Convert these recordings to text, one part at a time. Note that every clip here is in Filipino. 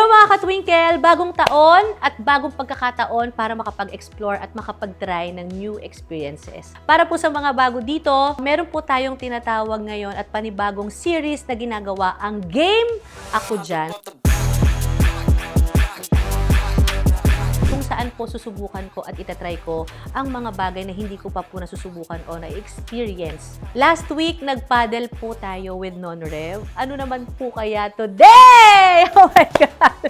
Hello mga katwinkle! Bagong taon at bagong pagkakataon para makapag-explore at makapag-try ng new experiences. Para po sa mga bago dito, meron po tayong tinatawag ngayon at panibagong series na ginagawa ang Game Ako Dyan. Saan po susubukan ko at itatry ko ang mga bagay na hindi ko pa po nasusubukan o na-experience. Last week, nag-paddle po tayo with Non-Rev. Ano naman po kaya today? Oh my God!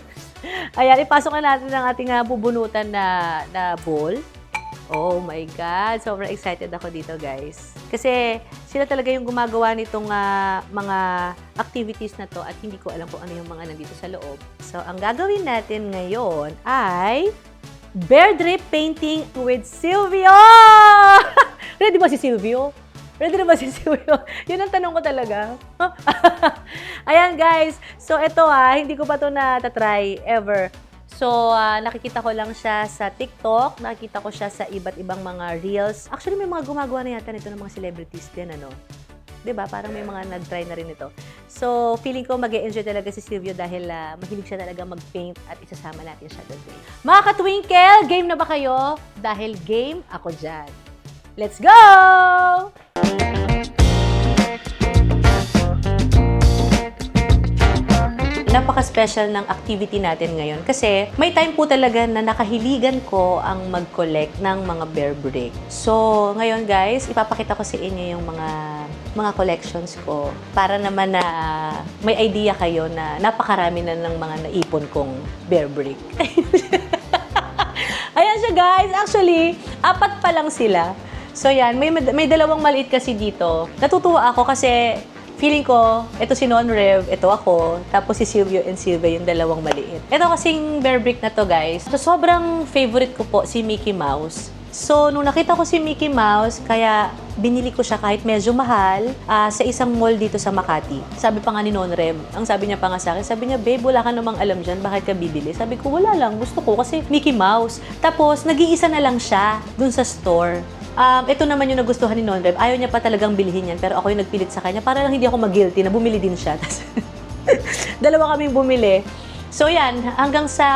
Ayan, ipasok na natin ang ating ah, bubunutan na, na bowl. Oh my God! Sobrang excited ako dito, guys. Kasi sila talaga yung gumagawa nitong ah, mga activities na to at hindi ko alam kung ano yung mga nandito sa loob. So, ang gagawin natin ngayon ay bear drip painting with Silvio! Ready ba si Silvio? Ready na ba si Silvio? Yun ang tanong ko talaga. Ayan guys, so ito ah, hindi ko pa to na-try ever. So, ah, nakikita ko lang siya sa TikTok, nakikita ko siya sa iba't ibang mga reels. Actually, may mga gumagawa na yata nito ng mga celebrities din, ano? 'Di ba? Parang may mga nag-try na rin ito. So, feeling ko mag enjoy talaga si Silvio dahil ah, mahilig siya talaga mag-paint at isasama natin siya today. Mga katwinkle, game na ba kayo? Dahil game ako dyan. Let's go! napaka-special ng activity natin ngayon kasi may time po talaga na nakahiligan ko ang mag-collect ng mga bear brick. So, ngayon guys, ipapakita ko sa inyo yung mga mga collections ko para naman na may idea kayo na napakarami na ng mga naipon kong bear brick. Ayan siya guys. Actually, apat pa lang sila. So yan, may, may dalawang maliit kasi dito. Natutuwa ako kasi feeling ko, ito si Non Rev, ito ako, tapos si Silvio and Silvia yung dalawang maliit. Ito kasing bear brick na to guys. So, sobrang favorite ko po si Mickey Mouse. So, nung nakita ko si Mickey Mouse, kaya binili ko siya kahit medyo mahal ah, sa isang mall dito sa Makati. Sabi pa nga ni Non Rev, ang sabi niya pa nga sa akin, sabi niya, babe, wala ka namang alam dyan, bakit ka bibili? Sabi ko, wala lang, gusto ko kasi Mickey Mouse. Tapos, nag-iisa na lang siya dun sa store. Um, ito naman yung nagustuhan ni Non Rev. Ayaw niya pa talagang bilhin yan, pero ako yung nagpilit sa kanya para lang hindi ako mag-guilty na bumili din siya. Dalawa kaming bumili. So yan, hanggang sa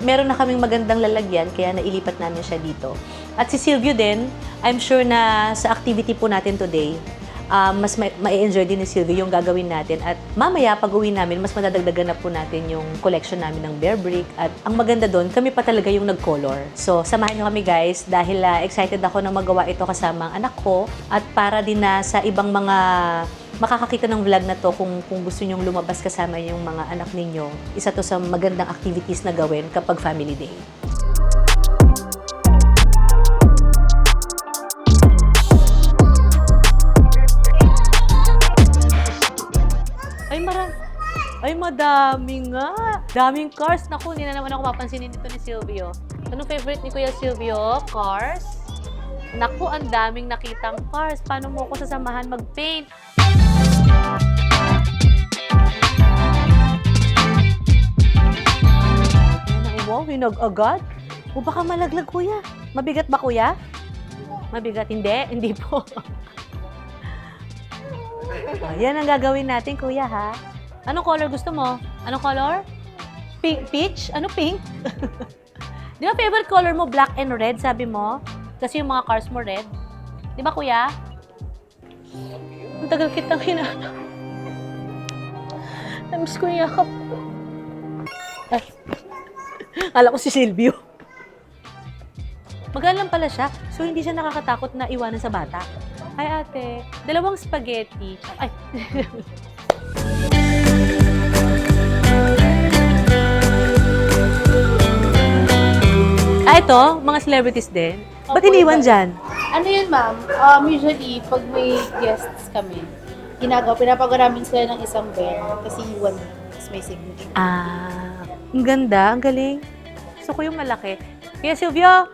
meron na kaming magandang lalagyan, kaya nailipat namin siya dito. At si Silvio din, I'm sure na sa activity po natin today, um, mas ma- ma-enjoy din ni Silvio yung gagawin natin. At mamaya, pag uwi namin, mas madadagdagan na po natin yung collection namin ng bear brick. At ang maganda doon, kami pa talaga yung nag-color. So, samahan nyo kami guys, dahil ah, excited ako na magawa ito kasama ang anak ko. At para din na sa ibang mga makakakita ng vlog na to kung, kung gusto nyong lumabas kasama yung mga anak ninyo. Isa to sa magandang activities na gawin kapag family day. Madami nga. Daming cars. Naku, hindi na naman ako papansinin dito ni Silvio. Anong favorite ni Kuya Silvio? Cars? Naku, ang daming nakitang cars. Paano mo ako sasamahan mag-paint? Wow, hinog agad. O baka malaglag, kuya. Mabigat ba, kuya? Mabigat? Hindi? Hindi po. Yan ang gagawin natin, kuya, ha? Anong color gusto mo? Anong color? Pink, peach? Ano pink? Di ba favorite color mo black and red, sabi mo? Kasi yung mga cars mo red. Di ba, kuya? Ang tagal kitang hinanap. Namiss ko yung yakap. Ay. Kala ko si Silvio. Magalang pala siya, so hindi siya nakakatakot na iwanan sa bata. Ay ate, dalawang spaghetti. Ay. Ah, ito, mga celebrities din. Ba't Opo, iniwan iba- dyan? Ano yun, ma'am? Um, usually, pag may guests kami, ginagawa, pinapagawa namin sila ng isang bear, kasi iwan tapos may signature. Ah, ang ganda, ang galing. Gusto ko yung malaki. Kaya Silvio,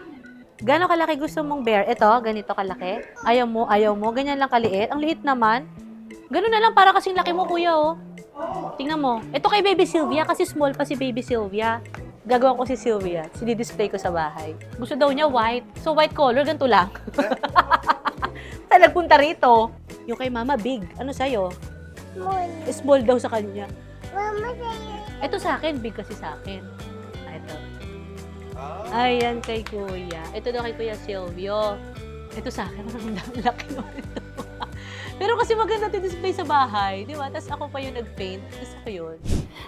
gano'ng kalaki gusto mong bear? Ito, ganito kalaki. Ayaw mo, ayaw mo. Ganyan lang kaliit. Ang liit naman. Ganun na lang, para kasing laki mo, kuya, oh. Tingnan mo. Ito kay Baby Sylvia, kasi small pa si Baby Sylvia. Gagawa ko si Sylvia. Sini-display ko sa bahay. Gusto daw niya white. So, white color, ganito lang. Saan nagpunta rito? Yung kay Mama, big. Ano sa'yo? Small. Small daw sa kanya. Mama sa'yo Ito sa akin, big kasi sa akin. Ah, ito. Ayan kay Kuya. Ito daw kay Kuya Silvio. Ito sa akin, ang laki naman ito. Pero kasi maganda ito display sa bahay, di ba? Tapos ako pa yung nag-paint. Gusto ko yun.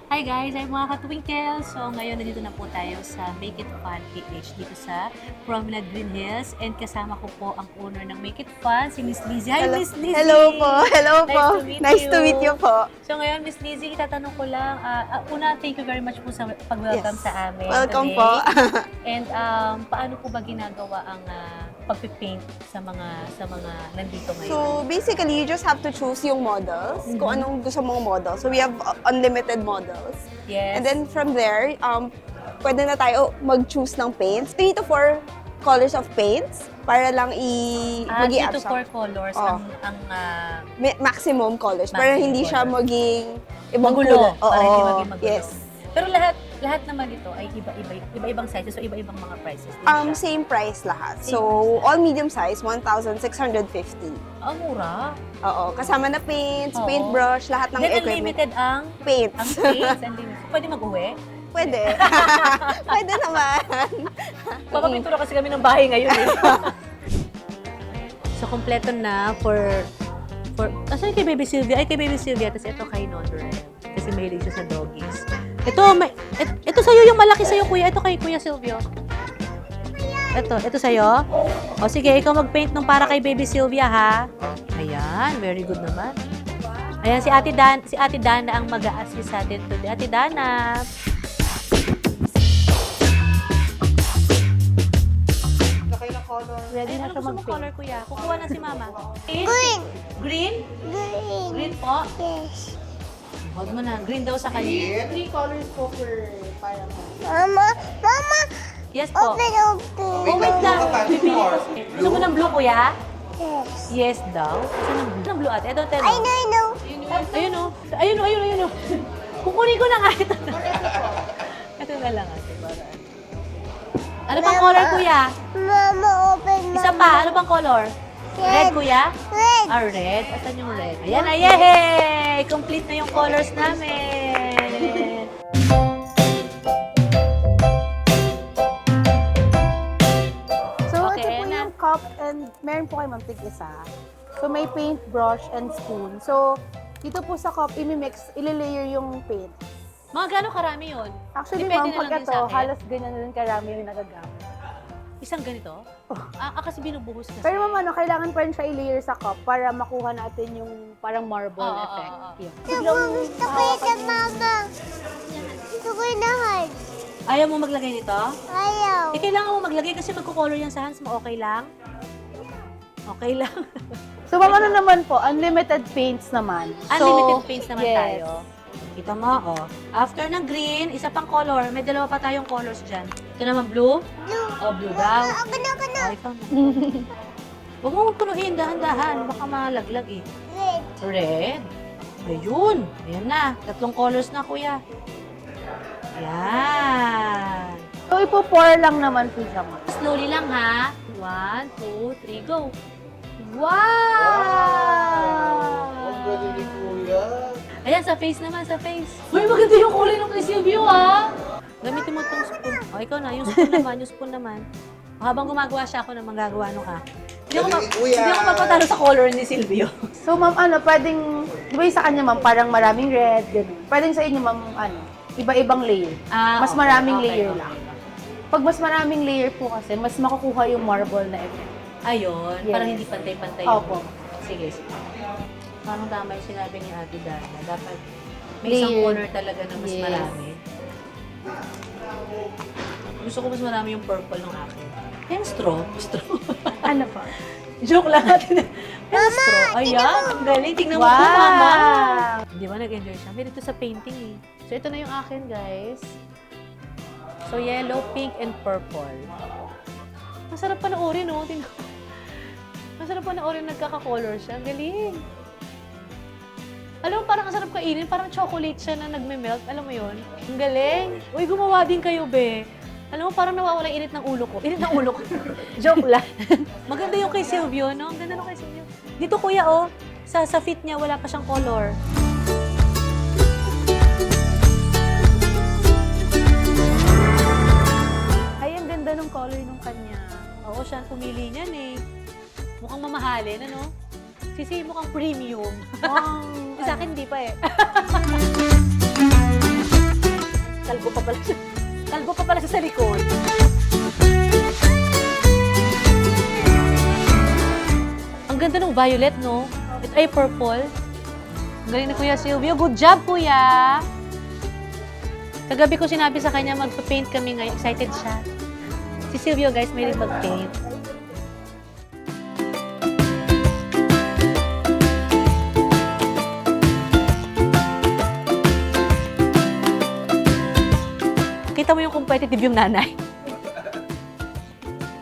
Hi guys, I'm mga katwinkle. So ngayon nandito na po tayo sa Make It Fun PH dito sa Promenade Green Hills. And kasama ko po ang owner ng Make It Fun, si Miss Lizzie. Hi Hello. Miss Lizzie! Hello po. Hello Nice po. to meet nice to you. meet you po. So ngayon, Miss Lizzie, itatanong ko lang, ah, una, thank you very much po sa pag-welcome Yes. sa amin Welcome today. po. And um, paano po ba ginagawa ang uh, pagpipaint sa mga sa mga nandito ngayon? so, basically, you just have to choose yung models, kung Mhm. anong gusto mong model. So, we have uh, unlimited models. yes. And then, from there, um, pwede na tayo mag-choose ng paints. Three to four colors of paints para lang i ah, magi dito four colors Oh. ang ang ah, maximum colors para Maximum hindi siya colors. maging ibang magulo. kulay. para hindi Oo, maging magulo. Yes. Pero lahat lahat naman ito ay iba-iba iba-ibang sizes so iba-ibang mga prices din Um, siya. same price lahat. Same so, all medium size, 1,650. Ang mura. Oo, kasama na paints, Oo. paintbrush, lahat ng Then equipment. unlimited ang Paints. ang paints, unlimited. Pwede mag-uwi. Pwede. Pwede naman. Papapintura kasi kami ng bahay ngayon eh. so, kompleto na for... for Asan kay Baby Sylvia? Ay, kay Baby Sylvia. Tapos ito kay Nonre. Kasi mahilig siya sa doggies. Ito, may, et, ito sa'yo yung malaki sa'yo, kuya. Ito kay Kuya Silvio. Ito, ito sa'yo. O sige, ikaw mag-paint nung para kay Baby Sylvia, ha? Ayan, very good naman. Ayan, si Ate, Dan, si Ate Dana ang mag-a-assist sa atin today. Ate Dana, Ready Ay, na ano siya gusto mong mag-paint. color, kuya? Kukuha na si mama. Green. Green? Green. Green po? Yes. Huwag mo na. Green daw sa kanya. Three colors po per parang Mama, Mama, Yes po. open, open. Oh, wait lang. Pipili ko. Gusto mo ng blue, kuya? Yes. Yes daw. Gusto ng blue? Blue ate. Ito, ito. I know, I know. Ayun o. Ayun o, ayun o, ayun o. Kukunin ko na nga ito. ito na lang ate. Para. Ano bang color, kuya? Mama, open, Mama. Isa pa. Ano bang color? Red, Red. kuya? Red. Ah, red. Asan yung red? Ayan na! Complete na yung colors namin. So, Okay, ito po na. yung cup and meron po kayo mantig isa. So, may paint brush and spoon. So, dito po sa cup, imi-mix, ilalayer yung paint. Mga gano'ng karami yun? Actually, Depende ma'am, na pag ito, sa akin. halos ganyan na rin karami yung nagagamit. Isang ganito? Ah, ah, kasi binubuhos kasi. Pero ma'am, ano, kailangan pa rin siya i-layer sa cup para makuha natin yung parang marble Oo, oo, effect. oo. Yeah. Gusto ko, gusto ko yun sa Mama. Gusto ko yun na hard. Ayaw mo maglagay nito? Ayaw. Eh, kailangan mo maglagay kasi magko-color yan sa hands mo. Okay lang? Okay lang. So, ma'am, ano naman po, unlimited paints naman. Unlimited so, paints naman yes. tayo. Kita mo, oh. After ng green, isa pang color. May dalawa pa tayong colors dyan. Ito naman blue. Blue. Oh, blue daw. Ako na, ako na. Oh, ikaw na. Huwag mo magpunuin, dahan-dahan. Baka malaglag eh. Red. Red. Ayun. Ayan na. Tatlong colors na, kuya. Yan. So, ipo-pour lang naman po siya, ma'am. Slowly lang, ha? One, two, three, go. Wow! Ayan, sa face naman, sa face. Uy, maganda yung kulay ng kay Silvio, ha? Gamitin mo itong spoon. O, ikaw na. Yung spoon naman, yung spoon naman. O, habang gumagawa siya, ako na magagawa no ka. Hindi ako, ma- hindi ako magpatalo sa color ni Silvio. So, ma'am, ano, pwedeng, di ba yung sa kanya, ma'am, parang maraming red, ganun. Pwedeng sa inyo, ma'am, ano, iba-ibang layer. Ah, Mas okay, maraming okay, layer okay. lang. Pag mas maraming layer po kasi, mas makukuha yung marble na effect. Ayun, Yes. parang hindi pantay-pantay. Opo. Sige, sige. Parang tama yung sinabi ni Ate Dana. Dapat may isang Layered. color talaga na mas Yes. marami. Gusto ko mas marami yung purple ng akin. Yung straw. Straw. Ano pa? Joke lang natin. Yung straw. Ayan, ang galing. Tingnan mo po, mama. Di ba nag-enjoy siya? May dito sa painting eh. So, ito na yung akin, guys. So, yellow, pink, and purple. Masarap pa na ori, no? Tingnan. Masarap pa na ori nagkaka-color siya. Ang galing. Alam mo, parang ang sarap kainin. Parang chocolate siya na nagme-melt. Alam mo yun? Ang galing. Uy, gumawa din kayo, be. Alam mo, parang nawawala init ng ulo ko. Init ng ulo ko. Joke lang. Maganda yung kay Silvio, no? Ang ganda nung kay Silvio. Dito, kuya, oh. Sa, sa fit niya, wala pa siyang color. Ay, ang ganda nung color nung kanya. Oo, siya pumili niyan, eh. Mukhang mamahalin, ano? Sisi, mukhang premium. Wow. Sa akin, hindi pa eh. Kalbo pa pala siya. Kalbo pa pala siya sa likod. Ang ganda ng violet, no? Ito ay purple. Ang galing ni Kuya Silvio. Good job, Kuya! Kagabi ko sinabi sa kanya, magpa-paint kami ngayon. Excited siya. Si Silvio, guys, may rin mag-paint. Kita mo yung competitive yung nanay.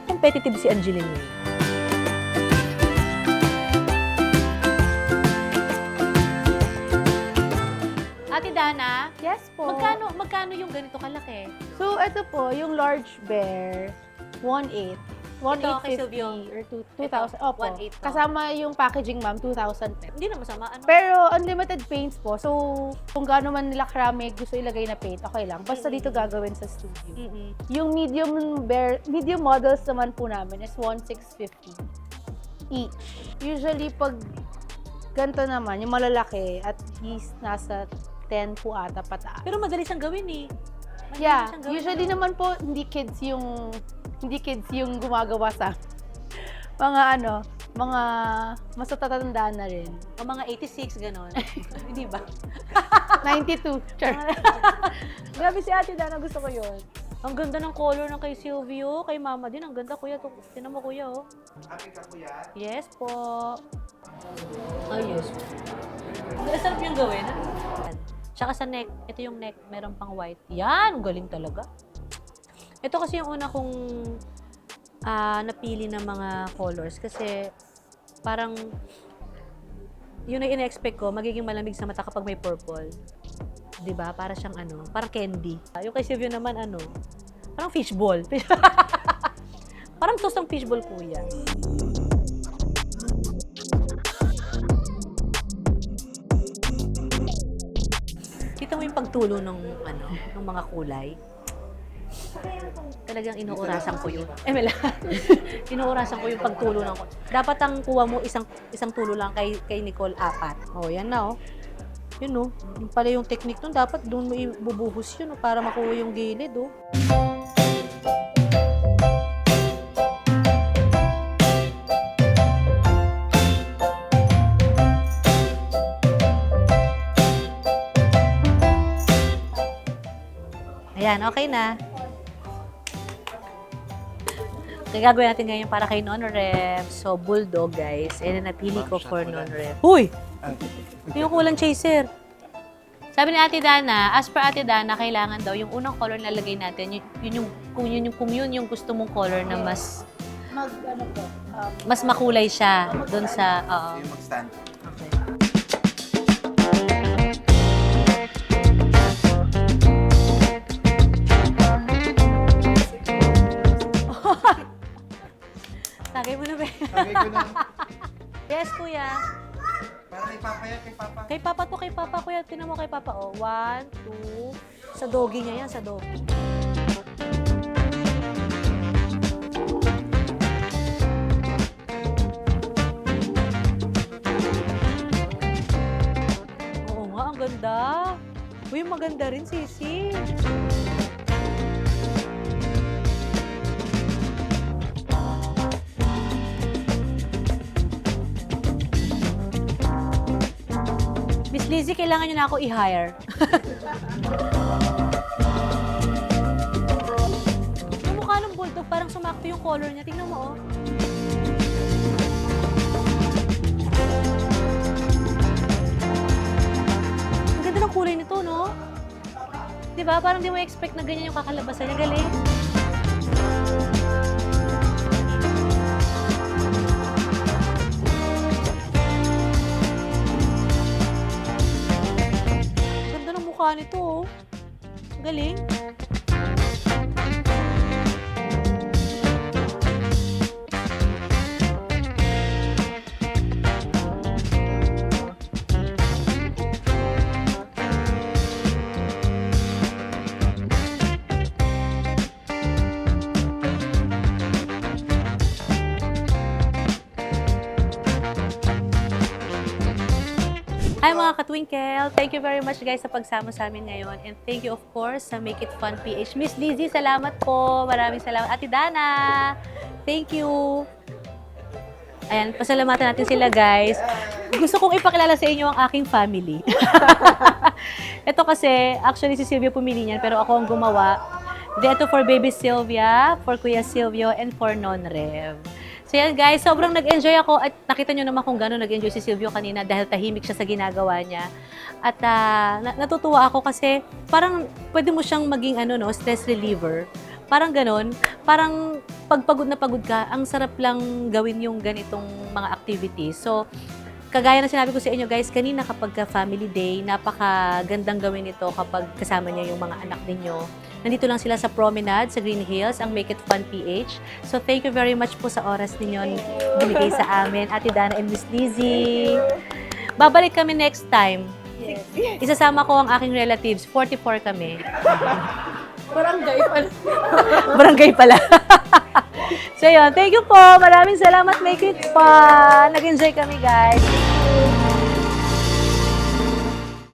competitive si Angeline. Ate Dana, Yes po. magkano magkano yung ganito kalaki? So, ito po, yung large bear, 1.8. Ito, kay 1,850 Silvio. or two- Ito, 2,000. Opo. 1,800 to. Kasama yung packaging, ma'am, 2,000 pesos. Hindi na masama ano. Pero unlimited paints po. So, kung gaano man nila karami gusto ilagay na paint, okay lang. Basta dito gagawin sa studio. Mm-mm. Yung medium bear, medium models naman po namin is 1,650 each. Usually, pag ganito naman, yung malalaki, at least nasa 10 po ata pataas. Pero madali siyang gawin eh. Madali Yeah, siyang gawin, usually ano? naman po hindi kids yung hindi kids yung gumagawa sa mga ano, mga mas natatandaan na rin. O mga 86, ganon. Hindi ba? 92. Sure. Grabe si Ate Dana, gusto ko yun. Ang ganda ng color ng kay Silvio, kay Mama din. Ang ganda, kuya. Tinan mo, kuya, oh. Happy ka po yan? Yes po. Ayos. Ang sarap yung gawin. Tsaka sa neck, ito yung neck, meron pang white. Yan, galing talaga. Ito kasi yung una kong ah, napili ng mga colors kasi parang yun ang ina-expect ko, magiging malamig sa mata kapag may purple. 'Di ba? Para siyang ano, parang candy. Yung kay Silvio naman ano, parang fishball. parang sauce fishball po yan. Kita mo yung pagtulo ng ano, ng mga kulay. Talagang inuurasan ko yun. Eh, wala. inuurasan ko yung pagtulo ng Dapat ang kuha mo isang isang tulo lang kay kay Nicole apat. Oh, yan na oh. Yun oh. Yung pala yung technique nun. Dapat doon mo ibubuhos yun oh, para makuha yung gilid oh. Ayan, okay na. Kaya gagawin natin ngayon para kay non-ref. So, bulldog, guys. Ayan na napili ko for non-ref. Uy! Yung kulang chaser. Sabi ni Ate Dana, as per Ate Dana, kailangan daw yung unang color na lagay natin, yun, yun yung, kung yun yung, kung yun yung gusto mong color na mas Mag, ano po, um, mas makulay siya doon sa, oo. Yung mag-stand. Sabi ko na, yes, kuya. para kay Papa yan, kay Papa. Kay Papa to, kay Papa, kuya. Tinan mo kay Papa, oh. One, two. Sa doggy niya yan, sa doggy. Oo nga, ang ganda. Uy, maganda rin, Sisi. Lizzie, kailangan niyo na ako i-hire. yung mukha ng bulldog, parang sumakto yung color niya. Tingnan mo, oh. Ang ganda ng kulay nito, no? Di ba? Parang di mo expect na ganyan yung kakalabasan niya. Galing. Nito, oh. Galing. Hi mga katwinkle! Thank you very much guys sa pagsama sa amin ngayon. And thank you of course sa Make It Fun PH. Miss Lizzie, salamat po. Maraming salamat. Ate Dana, thank you. Ayan, pasalamatan natin sila guys. Gusto kong ipakilala sa inyo ang aking family. ito kasi, actually si Silvio pumili niyan, pero ako ang gumawa. Dito for baby Sylvia, for Kuya Silvio, and for Non-Rev. So yan guys, sobrang nag-enjoy ako at nakita nyo naman kung gano'n nag-enjoy si Silvio kanina dahil tahimik siya sa ginagawa niya. At na- natutuwa ako kasi parang pwede mo siyang maging ano no, stress reliever. Parang gano'n, parang pagpagod na pagod ka, ang sarap lang gawin yung ganitong mga activities. So, kagaya na sinabi ko sa inyo guys, kanina kapag ka family day, napakagandang gawin ito kapag kasama niya yung mga anak ninyo. Nandito lang sila sa promenade sa Green Hills, ang Make It Fun PH. So thank you very much po sa oras ninyo binigay sa amin, Ate Dana and Miss Lizzie. Babalik kami next time. Isasama ko ang aking relatives, 44 kami. Barangay pala. Barangay pala. so yun, thank you po. Maraming salamat. Make it fun. Nag-enjoy kami guys.